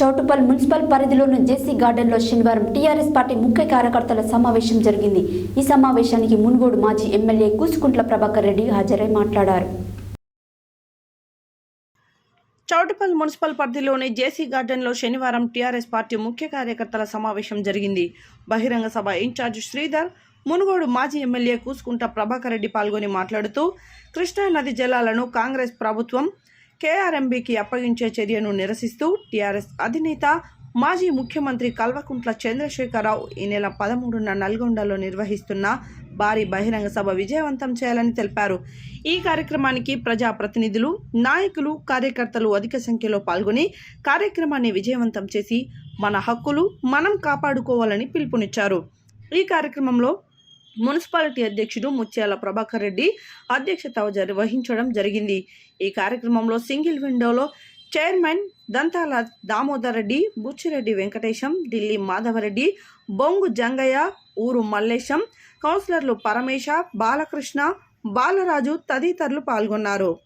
Choutuppal municipal పరిధిలోని జేసీ గార్డెన్లో శనివారం టీఆర్ఎస్ పార్టీ ముఖ్య కార్యకర్తల సమావేశం జరిగింది. ఈ సమావేశానికి మున్గోడు మాజీ ఎమ్మెల్యే కూసుకుంట్ల ప్రభాకర్ రెడ్డి హాజరై మాట్లాడారు. చౌటుపల్ మున్సిపల్ పరిధిలోని జేసీ గార్డెన్లో శనివారం టీఆర్ఎస్ పార్టీ ముఖ్య కార్యకర్తల సమావేశం జరిగింది. బహిరంగ సభ ఇన్ఛార్జ్ శ్రీధర్ మునుగోడు మాజీ ఎమ్మెల్యే కూసుకుంట ప్రభాకర్ రెడ్డి పాల్గొని మాట్లాడుతూ కృష్ణా నది జలాలను కాంగ్రెస్ ప్రభుత్వం కేఆర్ఎంబీకి అప్పగించే చర్యను నిరసిస్తూ టీఆర్ఎస్ అధినేత మాజీ ముఖ్యమంత్రి కల్వకుంట్ల చంద్రశేఖరరావు ఈ నెల పదమూడున నల్గొండలో నిర్వహిస్తున్న భారీ బహిరంగ సభ విజయవంతం చేయాలని తెలిపారు. ఈ కార్యక్రమానికి ప్రజా ప్రతినిధులు నాయకులు కార్యకర్తలు అధిక సంఖ్యలో పాల్గొని కార్యక్రమాన్ని విజయవంతం చేసి మన హక్కులు మనం కాపాడుకోవాలని పిలుపునిచ్చారు. ఈ కార్యక్రమంలో మున్సిపాలిటీ అధ్యక్షుడు ముత్యాల ప్రభాకర్ రెడ్డి అధ్యక్షత వహించడం జరిగింది. ఈ కార్యక్రమంలో సింగిల్ విండోలో చైర్మన్ దంతాల దామోదర్ రెడ్డి బుచ్చిరెడ్డి వెంకటేశం ఢిల్లీ మాధవరెడ్డి బొంగు జంగయ్య ఊరు మల్లేశం కౌన్సిలర్లు పరమేశ బాలకృష్ణ బాలరాజు తదితరులు పాల్గొన్నారు.